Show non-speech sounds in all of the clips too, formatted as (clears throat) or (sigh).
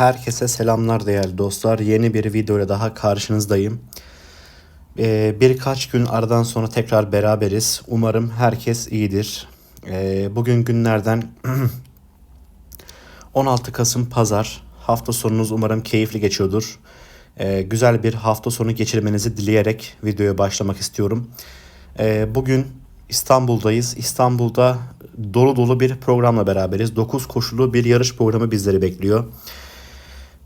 Herkese selamlar değerli dostlar. Yeni bir videoyla daha karşınızdayım. Ee, birkaç gün aradan sonra tekrar beraberiz. Umarım herkes iyidir. Ee, bugün günlerden (clears throat) 16 Kasım Pazar. Hafta sonunuz umarım keyifli geçiyordur. Ee, güzel bir hafta sonu geçirmenizi dileyerek videoya başlamak istiyorum. Ee, bugün İstanbul'dayız. İstanbul'da dolu dolu bir programla beraberiz. 9 koşulu bir yarış programı bizleri bekliyor.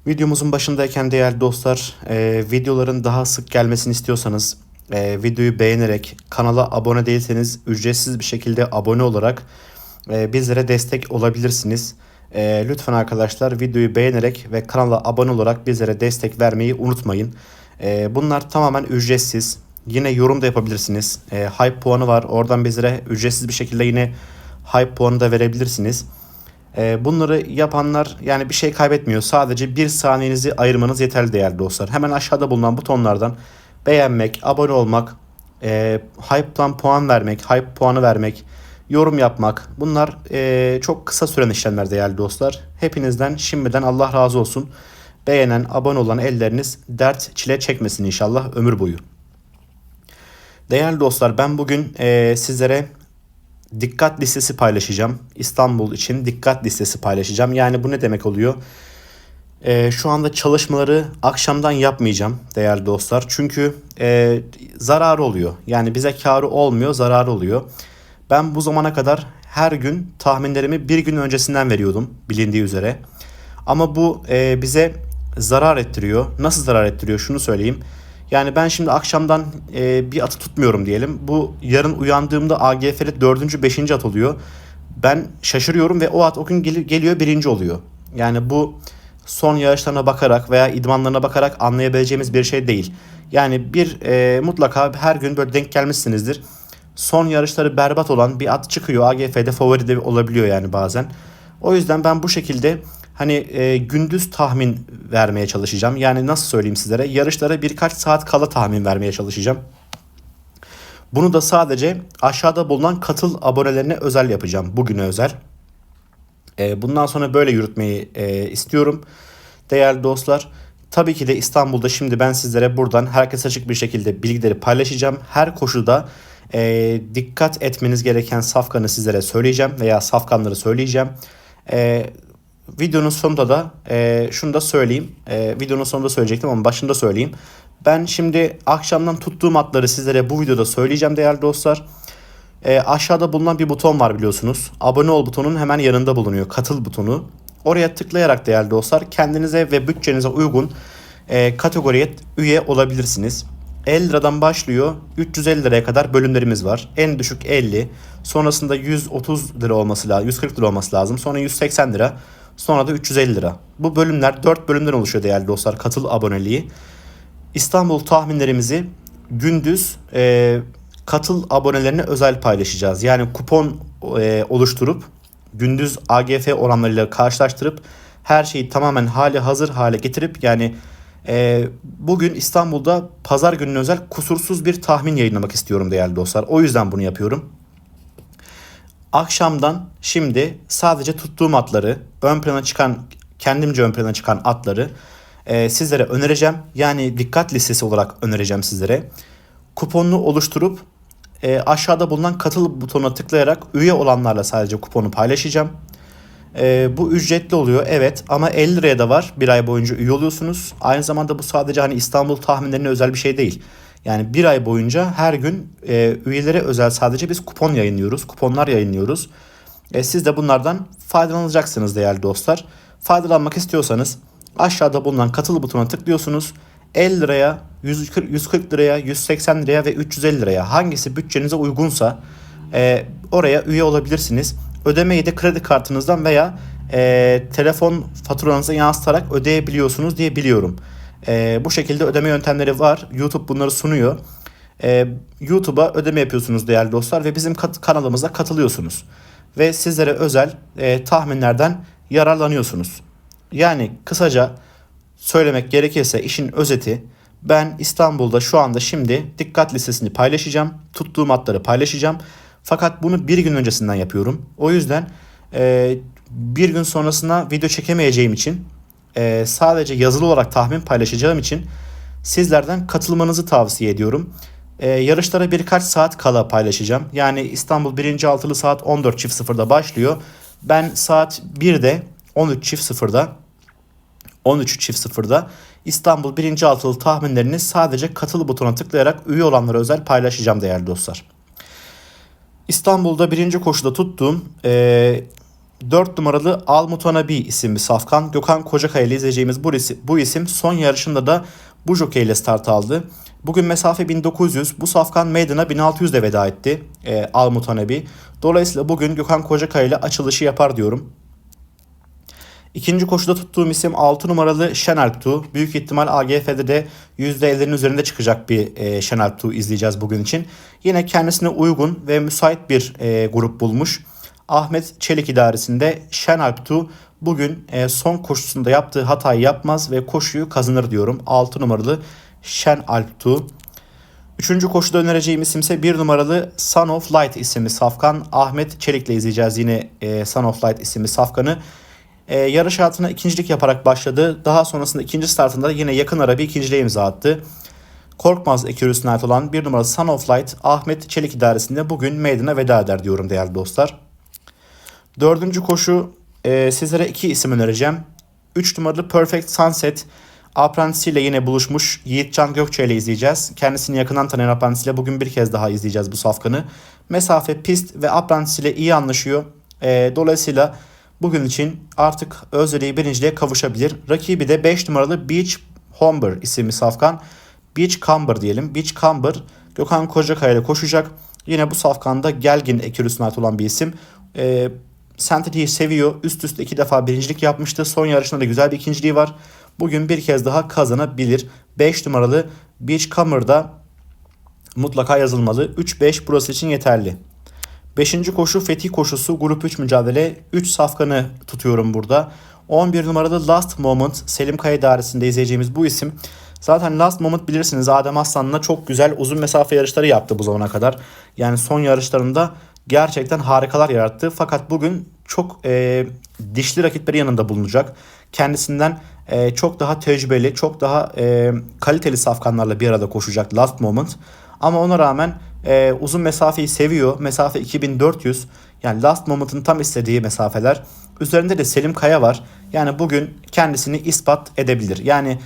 Videomuzun başındayken değerli dostlar, e, videoların daha sık gelmesini istiyorsanız e, videoyu beğenerek, kanala abone değilseniz ücretsiz bir şekilde abone olarak e, bizlere destek olabilirsiniz. E, lütfen arkadaşlar videoyu beğenerek ve kanala abone olarak bizlere destek vermeyi unutmayın. E, bunlar tamamen ücretsiz. Yine yorum da yapabilirsiniz. E, hype puanı var. Oradan bizlere ücretsiz bir şekilde yine hype puanı da verebilirsiniz. E, bunları yapanlar yani bir şey kaybetmiyor. Sadece bir saniyenizi ayırmanız yeterli değerli dostlar. Hemen aşağıda bulunan butonlardan beğenmek, abone olmak, e, hype'dan puan vermek, hype puanı vermek, yorum yapmak. Bunlar e, çok kısa süren işlemler değerli dostlar. Hepinizden şimdiden Allah razı olsun. Beğenen, abone olan elleriniz dert çile çekmesin inşallah ömür boyu. Değerli dostlar ben bugün e, sizlere dikkat listesi paylaşacağım. İstanbul için dikkat listesi paylaşacağım. Yani bu ne demek oluyor? E, şu anda çalışmaları akşamdan yapmayacağım değerli dostlar. Çünkü e, zararı oluyor. Yani bize karı olmuyor, zararı oluyor. Ben bu zamana kadar her gün tahminlerimi bir gün öncesinden veriyordum bilindiği üzere. Ama bu e, bize zarar ettiriyor. Nasıl zarar ettiriyor şunu söyleyeyim. Yani ben şimdi akşamdan e, bir atı tutmuyorum diyelim. Bu yarın uyandığımda AGF'de 4. 5. at oluyor. Ben şaşırıyorum ve o at o gün gel- geliyor birinci oluyor. Yani bu son yarışlarına bakarak veya idmanlarına bakarak anlayabileceğimiz bir şey değil. Yani bir e, mutlaka her gün böyle denk gelmişsinizdir. Son yarışları berbat olan bir at çıkıyor. AGF'de favori de olabiliyor yani bazen. O yüzden ben bu şekilde hani e, gündüz tahmin vermeye çalışacağım. Yani nasıl söyleyeyim sizlere? Yarışlara birkaç saat kala tahmin vermeye çalışacağım. Bunu da sadece aşağıda bulunan katıl abonelerine özel yapacağım. Bugüne özel. E, bundan sonra böyle yürütmeyi e, istiyorum. Değerli dostlar. Tabii ki de İstanbul'da şimdi ben sizlere buradan herkes açık bir şekilde bilgileri paylaşacağım. Her koşulda e, dikkat etmeniz gereken safkanı sizlere söyleyeceğim veya safkanları söyleyeceğim. E, videonun sonunda da e, şunu da söyleyeyim. E, videonun sonunda söyleyecektim ama başında söyleyeyim. Ben şimdi akşamdan tuttuğum atları sizlere bu videoda söyleyeceğim değerli dostlar. E, aşağıda bulunan bir buton var biliyorsunuz. Abone ol butonun hemen yanında bulunuyor. Katıl butonu. Oraya tıklayarak değerli dostlar kendinize ve bütçenize uygun e, kategoriye üye olabilirsiniz. 50 liradan başlıyor 350 liraya kadar bölümlerimiz var. En düşük 50. Sonrasında 130 lira olması lazım. 140 lira olması lazım. Sonra 180 lira. Sonra da 350 lira. Bu bölümler 4 bölümden oluşuyor değerli dostlar. Katıl aboneliği. İstanbul tahminlerimizi gündüz e, katıl abonelerine özel paylaşacağız. Yani kupon e, oluşturup gündüz AGF oranlarıyla karşılaştırıp her şeyi tamamen hali hazır hale getirip yani e, bugün İstanbul'da pazar gününe özel kusursuz bir tahmin yayınlamak istiyorum değerli dostlar. O yüzden bunu yapıyorum. Akşamdan şimdi sadece tuttuğum atları ön plana çıkan kendimce ön plana çıkan atları e, sizlere önereceğim. Yani dikkat listesi olarak önereceğim sizlere. Kuponunu oluşturup e, aşağıda bulunan katıl butonuna tıklayarak üye olanlarla sadece kuponu paylaşacağım. E, bu ücretli oluyor evet ama 50 liraya da var bir ay boyunca üye oluyorsunuz. Aynı zamanda bu sadece hani İstanbul tahminlerine özel bir şey değil. Yani bir ay boyunca her gün e, üyelere özel sadece biz kupon yayınlıyoruz. Kuponlar yayınlıyoruz. E, siz de bunlardan faydalanacaksınız değerli dostlar. Faydalanmak istiyorsanız aşağıda bulunan katıl butonuna tıklıyorsunuz. 50 liraya, 140, 140 liraya, 180 liraya ve 350 liraya hangisi bütçenize uygunsa e, oraya üye olabilirsiniz. Ödemeyi de kredi kartınızdan veya e, telefon faturanıza yansıtarak ödeyebiliyorsunuz diye biliyorum. E, bu şekilde ödeme yöntemleri var. YouTube bunları sunuyor. E, YouTube'a ödeme yapıyorsunuz değerli dostlar ve bizim kat- kanalımıza katılıyorsunuz. Ve sizlere özel e, tahminlerden yararlanıyorsunuz. Yani kısaca söylemek gerekirse işin özeti ben İstanbul'da şu anda şimdi dikkat listesini paylaşacağım. Tuttuğum atları paylaşacağım. Fakat bunu bir gün öncesinden yapıyorum. O yüzden e, bir gün sonrasına video çekemeyeceğim için e, sadece yazılı olarak tahmin paylaşacağım için sizlerden katılmanızı tavsiye ediyorum. E, yarışlara birkaç saat kala paylaşacağım. Yani İstanbul 1. altılı saat 14.00'da başlıyor. Ben saat 1'de 13.00'da 13.00'da İstanbul 1. altılı tahminlerini sadece katıl butonuna tıklayarak üye olanlara özel paylaşacağım değerli dostlar. İstanbul'da birinci koşuda tuttuğum e, 4 numaralı Almutanabi isimli safkan Gökhan Kocakaya ile izleyeceğimiz bu isim, bu isim son yarışında da bu jockey ile start aldı. Bugün mesafe 1900. Bu safkan meydana 1600 de veda etti. E, Almutanabi. Dolayısıyla bugün Gökhan Kocakaya ile açılışı yapar diyorum. İkinci koşuda tuttuğum isim 6 numaralı Şenalptu. Büyük ihtimal AGF'de de %50'lerin üzerinde çıkacak bir e, Şenalptu izleyeceğiz bugün için. Yine kendisine uygun ve müsait bir e, grup bulmuş. Ahmet Çelik idaresinde Şenalptu bugün e, son koşusunda yaptığı hatayı yapmaz ve koşuyu kazanır diyorum. 6 numaralı Şenalptu. Üçüncü koşuda önereceğim isim ise bir numaralı Son of Light isimli safkan. Ahmet Çelik'le izleyeceğiz yine e, Son of Light isimli safkanı. E, yarış hayatına ikincilik yaparak başladı. Daha sonrasında ikinci startında yine yakın ara bir ikinciliğe imza attı. Korkmaz ekürüsüne ait olan bir numaralı Son of Light Ahmet Çelik idaresinde bugün meydana veda eder diyorum değerli dostlar. Dördüncü koşu e, sizlere iki isim önereceğim. 3 numaralı Perfect Sunset ile yine buluşmuş Yiğitcan Gökçe ile izleyeceğiz. Kendisini yakından tanıyan Apprentice ile bugün bir kez daha izleyeceğiz bu safkanı. Mesafe, pist ve Apprentice ile iyi anlaşıyor. E, dolayısıyla bugün için artık Özdere'yi birinciliğe kavuşabilir. Rakibi de 5 numaralı Beach Homber isimli safkan. Beach Camber diyelim. Beach Camber Gökhan Kocakaya ile koşacak. Yine bu safkanda Gelgin ekürüsüne ait olan bir isim. E, Sentry'yi seviyor. Üst üste iki defa birincilik yapmıştı. Son yarışında da güzel bir ikinciliği var. Bugün bir kez daha kazanabilir. 5 numaralı Beach Camber'da mutlaka yazılmalı. 3-5 burası için yeterli. 5. koşu Fetih koşusu grup 3 mücadele. 3 safkanı tutuyorum burada. 11 numaralı Last Moment Selim Kaya dairesinde izleyeceğimiz bu isim. Zaten Last Moment bilirsiniz Adem Aslan'la çok güzel uzun mesafe yarışları yaptı bu zamana kadar. Yani son yarışlarında gerçekten harikalar yarattı. Fakat bugün çok e, dişli rakipleri yanında bulunacak. Kendisinden e, çok daha tecrübeli, çok daha e, kaliteli safkanlarla bir arada koşacak Last Moment. Ama ona rağmen e, uzun mesafeyi seviyor. Mesafe 2400. Yani Last Moment'ın tam istediği mesafeler. Üzerinde de Selim Kaya var. Yani bugün kendisini ispat edebilir. Yani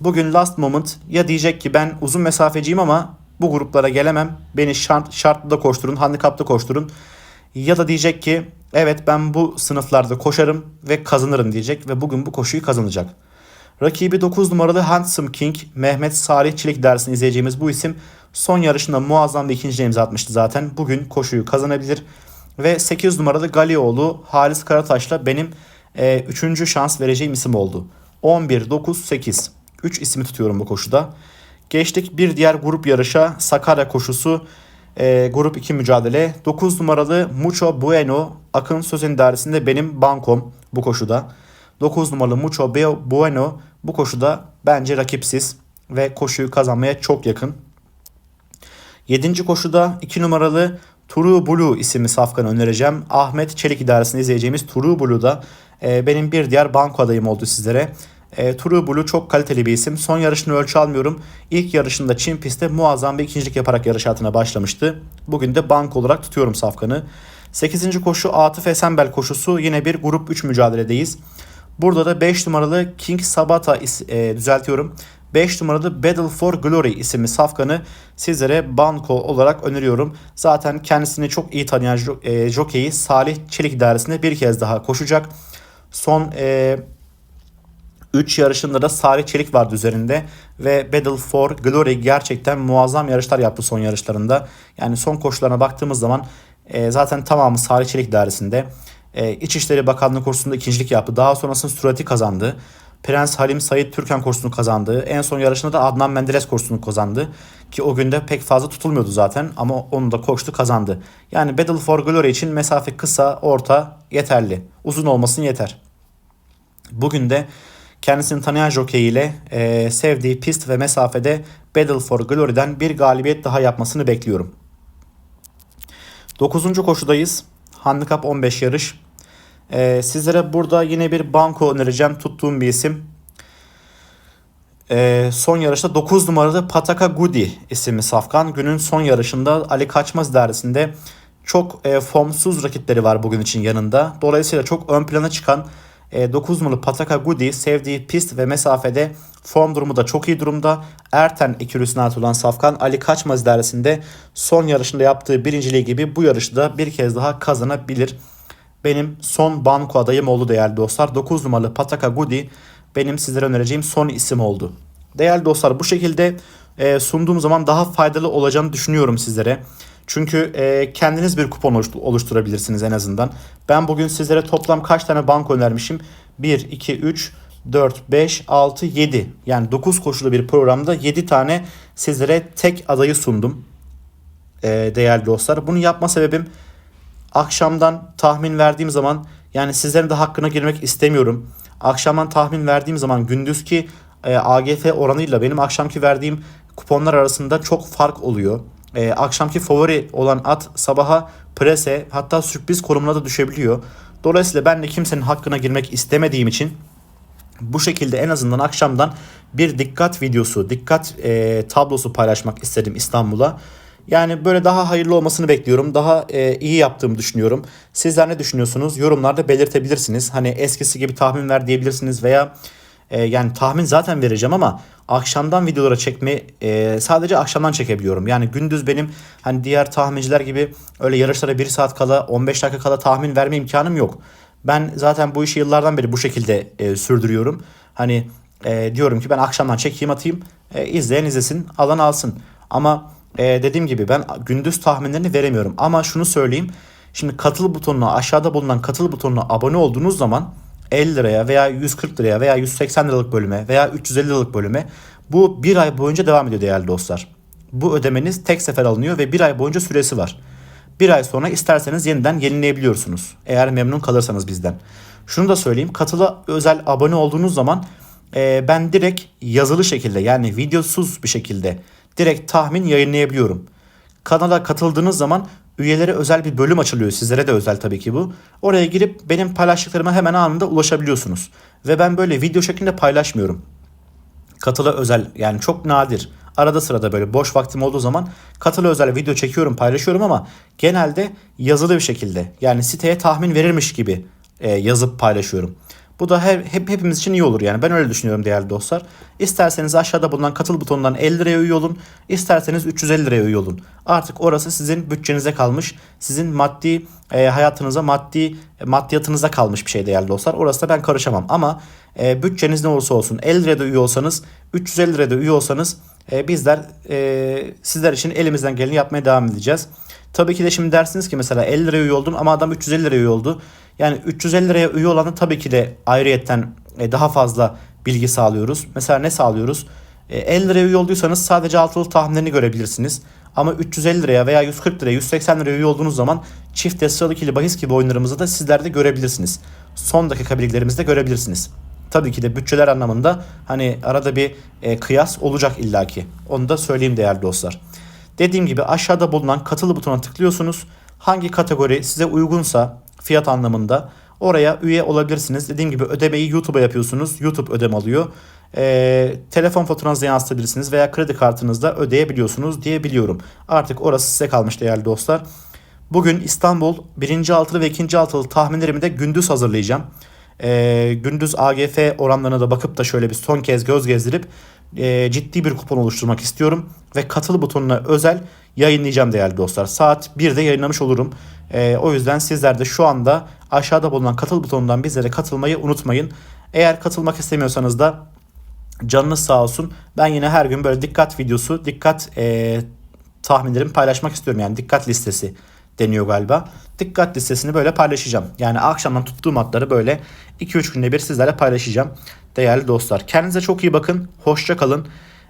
bugün Last Moment ya diyecek ki ben uzun mesafeciyim ama bu gruplara gelemem. Beni şart, şartlı da koşturun, handikaplı koşturun. Ya da diyecek ki evet ben bu sınıflarda koşarım ve kazanırım diyecek ve bugün bu koşuyu kazanacak. Rakibi 9 numaralı Handsome King Mehmet Salih Çelik dersini izleyeceğimiz bu isim son yarışında muazzam bir ikinci imza atmıştı zaten. Bugün koşuyu kazanabilir. Ve 8 numaralı Galioğlu Halis Karataş'la benim 3. E, şans vereceğim isim oldu. 11, 9, 8. 3 ismi tutuyorum bu koşuda. Geçtik bir diğer grup yarışa Sakarya koşusu e, grup 2 mücadele. 9 numaralı Mucho Bueno Akın Sözen dairesinde benim bankom bu koşuda. 9 numaralı Mucho Bueno bu koşuda bence rakipsiz ve koşuyu kazanmaya çok yakın. 7. koşuda 2 numaralı Turu Blue isimli safkanı önereceğim. Ahmet Çelik idaresinde izleyeceğimiz Turu Blue'da e, benim bir diğer banko adayım oldu sizlere. E, True Blue çok kaliteli bir isim. Son yarışını ölçü almıyorum. İlk yarışında Çin pistte muazzam bir ikincilik yaparak yarış hayatına başlamıştı. Bugün de bank olarak tutuyorum Safkan'ı. 8. koşu Atıf Esenbel koşusu. Yine bir grup 3 mücadeledeyiz. Burada da 5 numaralı King Sabata e, düzeltiyorum. 5 numaralı Battle for Glory isimli safkanı sizlere banko olarak öneriyorum. Zaten kendisini çok iyi tanıyan e, jokeyi Salih Çelik idaresinde bir kez daha koşacak. Son e, 3 yarışında da Salih Çelik vardı üzerinde ve Battle for Glory gerçekten muazzam yarışlar yaptı son yarışlarında. Yani son koşularına baktığımız zaman e, zaten tamamı Salih Çelik dairesinde. E, İçişleri Bakanlığı kursunda ikincilik yaptı. Daha sonrasında sürati kazandı. Prens Halim Sayit Türkan kursunu kazandı. En son yarışında da Adnan Menderes kursunu kazandı. Ki o günde pek fazla tutulmuyordu zaten ama onu da koştu kazandı. Yani Battle for Glory için mesafe kısa, orta yeterli. Uzun olmasın yeter. Bugün de Kendisini tanıyan jockey ile e, sevdiği pist ve mesafede Battle for Glory'den bir galibiyet daha yapmasını bekliyorum. 9. koşudayız. Handikap 15 yarış. Ee, sizlere burada yine bir banko önereceğim. Tuttuğum bir isim. Ee, son yarışta 9 numaralı Pataka Gudi isimli safkan. Günün son yarışında Ali Kaçmaz idaresinde çok e, formsuz rakipleri var bugün için yanında. Dolayısıyla çok ön plana çıkan e, 9 numaralı Pataka Gudi sevdiği pist ve mesafede form durumu da çok iyi durumda. Erten ekürüsüne ait olan Safkan Ali Kaçmaz idaresinde son yarışında yaptığı birinciliği gibi bu yarışı da bir kez daha kazanabilir. Benim son banko adayım oldu değerli dostlar. 9 numaralı Pataka Gudi benim sizlere önereceğim son isim oldu. Değerli dostlar bu şekilde e, sunduğum zaman daha faydalı olacağını düşünüyorum sizlere. Çünkü e, kendiniz bir kupon oluşturabilirsiniz en azından. Ben bugün sizlere toplam kaç tane banko önermişim? 1, 2, 3, 4, 5, 6, 7. Yani 9 koşulu bir programda 7 tane sizlere tek adayı sundum. E, değerli dostlar. Bunu yapma sebebim akşamdan tahmin verdiğim zaman yani sizlerin de hakkına girmek istemiyorum. Akşamdan tahmin verdiğim zaman gündüzki e, AGF oranıyla benim akşamki verdiğim kuponlar arasında çok fark oluyor. E, akşamki favori olan at sabaha prese hatta sürpriz konumuna da düşebiliyor. Dolayısıyla ben de kimsenin hakkına girmek istemediğim için bu şekilde en azından akşamdan bir dikkat videosu, dikkat e, tablosu paylaşmak istedim İstanbul'a. Yani böyle daha hayırlı olmasını bekliyorum. Daha e, iyi yaptığımı düşünüyorum. Sizler ne düşünüyorsunuz? Yorumlarda belirtebilirsiniz. Hani eskisi gibi tahmin ver diyebilirsiniz veya e, yani tahmin zaten vereceğim ama akşamdan videolara çekme e, sadece akşamdan çekebiliyorum. Yani gündüz benim hani diğer tahminciler gibi öyle yarışlara 1 saat kala 15 dakika kala tahmin verme imkanım yok. Ben zaten bu işi yıllardan beri bu şekilde e, sürdürüyorum. Hani e, diyorum ki ben akşamdan çekeyim atayım. E, izleyen izlesin, alan alsın. Ama e, dediğim gibi ben gündüz tahminlerini veremiyorum. Ama şunu söyleyeyim. Şimdi katıl butonuna aşağıda bulunan katıl butonuna abone olduğunuz zaman 50 liraya veya 140 liraya veya 180 liralık bölüme veya 350 liralık bölüme bu bir ay boyunca devam ediyor değerli dostlar. Bu ödemeniz tek sefer alınıyor ve bir ay boyunca süresi var. Bir ay sonra isterseniz yeniden yenileyebiliyorsunuz. Eğer memnun kalırsanız bizden. Şunu da söyleyeyim. Katıla özel abone olduğunuz zaman e, ben direkt yazılı şekilde yani videosuz bir şekilde direkt tahmin yayınlayabiliyorum. Kanala katıldığınız zaman üyelere özel bir bölüm açılıyor. Sizlere de özel tabii ki bu. Oraya girip benim paylaştıklarıma hemen anında ulaşabiliyorsunuz. Ve ben böyle video şeklinde paylaşmıyorum. Katıla özel yani çok nadir. Arada sırada böyle boş vaktim olduğu zaman katıla özel video çekiyorum, paylaşıyorum ama genelde yazılı bir şekilde. Yani siteye tahmin verirmiş gibi e, yazıp paylaşıyorum. Bu da hep, hep hepimiz için iyi olur yani. Ben öyle düşünüyorum değerli dostlar. İsterseniz aşağıda bulunan katıl butonundan 50 liraya üye olun. İsterseniz 350 liraya üye olun. Artık orası sizin bütçenize kalmış. Sizin maddi e, hayatınıza, maddi e, maddiyatınıza kalmış bir şey değerli dostlar. Orası da ben karışamam. Ama e, bütçeniz ne olursa olsun 50 liraya da üye olsanız, 350 liraya da üye olsanız e, bizler e, sizler için elimizden geleni yapmaya devam edeceğiz. Tabii ki de şimdi dersiniz ki mesela 50 liraya üye oldum ama adam 350 liraya üye oldu. Yani 350 liraya üye olanı tabii ki de ayrıyetten e, daha fazla bilgi sağlıyoruz. Mesela ne sağlıyoruz? 50 e, liraya üye olduysanız sadece altılı tahminlerini görebilirsiniz. Ama 350 liraya veya 140 liraya 180 liraya üye olduğunuz zaman çift sıralı ikili bahis gibi oyunlarımızı da sizler de görebilirsiniz. Son dakika bilgilerimizi de görebilirsiniz. Tabii ki de bütçeler anlamında hani arada bir e, kıyas olacak illaki. Onu da söyleyeyim değerli dostlar. Dediğim gibi aşağıda bulunan katılı butonuna tıklıyorsunuz. Hangi kategori size uygunsa fiyat anlamında oraya üye olabilirsiniz. Dediğim gibi ödemeyi YouTube'a yapıyorsunuz. YouTube ödeme alıyor. Ee, telefon faturanızı yansıtabilirsiniz veya kredi kartınızda ödeyebiliyorsunuz diye biliyorum. Artık orası size kalmış değerli dostlar. Bugün İstanbul 1. altılı ve 2. altılı tahminlerimi de gündüz hazırlayacağım. Ee, gündüz AGF oranlarına da bakıp da şöyle bir son kez göz gezdirip e, ciddi bir kupon oluşturmak istiyorum. Ve katıl butonuna özel yayınlayacağım değerli dostlar. Saat 1'de yayınlamış olurum. E, o yüzden sizler de şu anda aşağıda bulunan katıl butonundan bizlere katılmayı unutmayın. Eğer katılmak istemiyorsanız da canınız sağ olsun. Ben yine her gün böyle dikkat videosu, dikkat e, tahminlerimi paylaşmak istiyorum. Yani dikkat listesi deniyor galiba. Dikkat listesini böyle paylaşacağım. Yani akşamdan tuttuğum hatları böyle 2-3 günde bir sizlerle paylaşacağım. Değerli dostlar. Kendinize çok iyi bakın. Hoşça kalın.